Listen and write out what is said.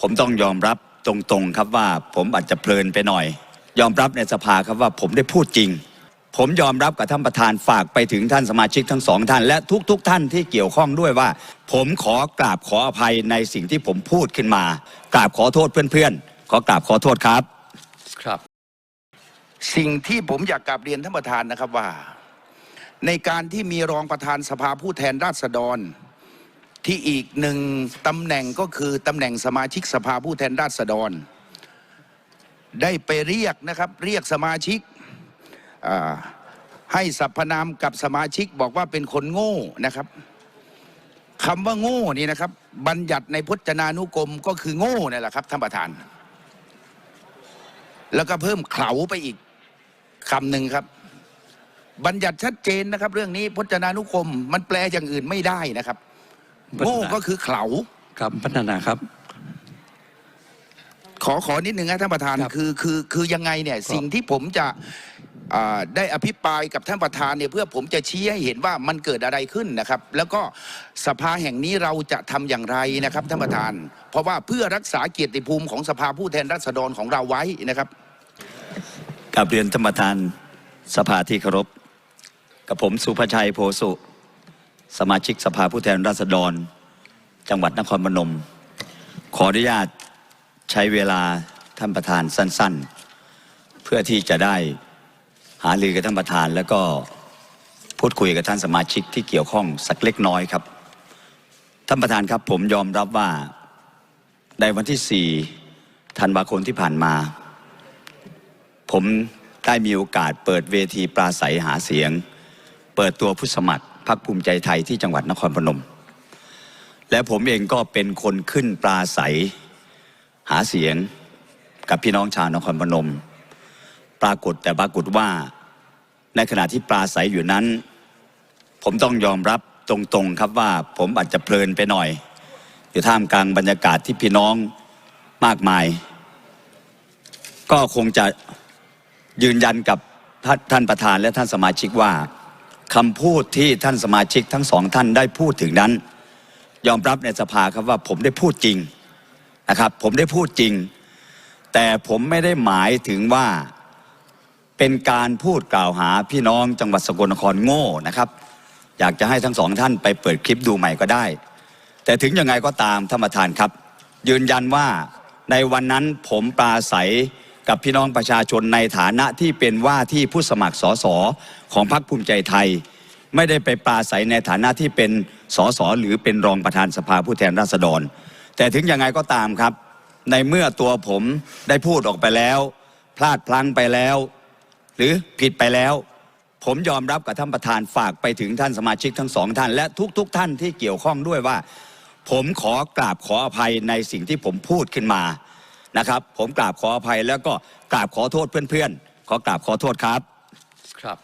ผมต้องยอมรับตรงๆครับว่าผมอาจจะเพลินไปหน่อย ยอมรับในสภาครับว่าผมได้พูดจริง ผมยอมรับกับท่านประธานฝากไปถึงท่านสมาชิกทั้งสองท่าน และทุกๆทท่านที่เกี่ยวข้องด้วยว่า ผมขอกราบขออภัยในสิ่งที่ผมพูดขึ้นมา กราบขอโทษเพื่อนๆ ขอกราบขอโทษครับครับ สิ่งที่ผมอยากกลับเรียนท่านประธานนะครับว่า ในการที่มีรองประธานสภาผู้แทนราษฎร ที่อีกหนึ่งตำแหน่งก็คือตำแหน่งสมาชิกสภาผู้แทนราษฎร ได้ไปเรียกนะครับเรียกสมาชิกให้สรรพนามกับสมาชิกบอกว่าเป็นคนโง่นะครับคำว่าโง่นี่นะครับ บัญญัติในพจนานุกรมก็คือโง่นั่แหละครับท่านประธาน แล้วก็เพิ่มเขลาไปอีกคำหนึ่งครับ บัญญัติชัดเจนนะครับ เรื่องนี้พจนานุกรมมันแปลอย่างอื่นไม่ได้นะครับ โง่ก็คือเขลาครับพัฒนาครับ ขอขอนิดหนึ่งนะท่านประธานครับคือคือคือยังไงเนี่ยสิ่งที่ผมจะอ่าได้อภิปรายกับท่านประธานเนี่ยเพื่อผมจะชี้ให้เห็นว่ามันเกิดอะไรขึ้นนะครับ แล้วก็สภาแห่งนี้เราจะทำอย่างไรนะครับท่านประธาน เพราะว่าเพื่อรักษาเกียรติภูมิของสภาผู้แทนราษฎรของเราไว้นะครับกับเรียนท่านประธานสภาที่เคารพกับผมสุภชัยโพสุ สมาชิกสภาผู้แทนราษฎร จังหวัดนครพนม ขออนุญาตใช้เวลาท่านประธานสั้น ๆ เพื่อที่จะได้หารือกับท่านประธาน แล้วก็พูดคุยกับท่านสมาชิกที่เกี่ยวข้องสักเล็กน้อยครับ ท่านประธานครับผมยอมรับว่าในวันที่ 4 ธันวาคมที่ผ่านมา ผมได้มีโอกาสเปิดเวทีปราศัยหาเสียง เปิดตัวผู้สมัคร รรคภูมิใจไทยที่จังหวัดนครพนม และผมเองก็เป็นคนขึ้นปราศัยหาเสียงกับพี่น้องชาวนครพนม ปรากฏแต่ปรากฏว่าในขณะที่ปราศัยอยู่นั้น ผมต้องยอมรับตรงๆครับว่าผมอาจจะเพลินไปหน่อย อยู่ท่ามกลางบรรยากาศที่พี่น้องมากมาย ก็คงจะยืนยันกับท่านประธานและท่านสมาชิกว่า คำพูดที่ท่านสมาชิกทั้งสองท่านได้พูดถึงนั้น ยอมรับในสภาครับว่าผมได้พูดจริงนะครับ ผมได้พูดจริง แต่ผมไม่ได้หมายถึงว่าเป็นการพูดกล่าวหาพี่น้องจังหวัดสกลนครโง่นะครับ อยากจะให้ทั้งสองท่านไปเปิดคลิปดูใหม่ก็ได้ แต่ถึงยังไงก็ตามท่านประธานครับ ยืนยันว่าในวันนั้นผมปราศัย กับพี่น้องประชาชนในฐานะที่เป็นว่าที่ผู้สมัครสสของพรรคภูมิใจไทย ไม่ได้ไปปราศัยในฐานะที่เป็นสสหรือเป็นรองประธานสภาผู้แทนราษฎร แต่ถึงยังไงก็ตามครับ ในเมื่อตัวผมได้พูดออกไปแล้ว พลาดพลั้งไปแล้ว หรือผิดไปแล้ว ผมยอมรับกับท่านประธานฝากไปถึงท่านสมาชิกทั้งสองท่าน และทุกๆทท่านที่เกี่ยวข้องด้วยว่า ผมขอกราบขออภัยในสิ่งที่ผมพูดขึ้นมา นะครับ ผมกราบขออภัยแล้วก็กราบขอโทษเพื่อนๆขอกราบขอโทษครับ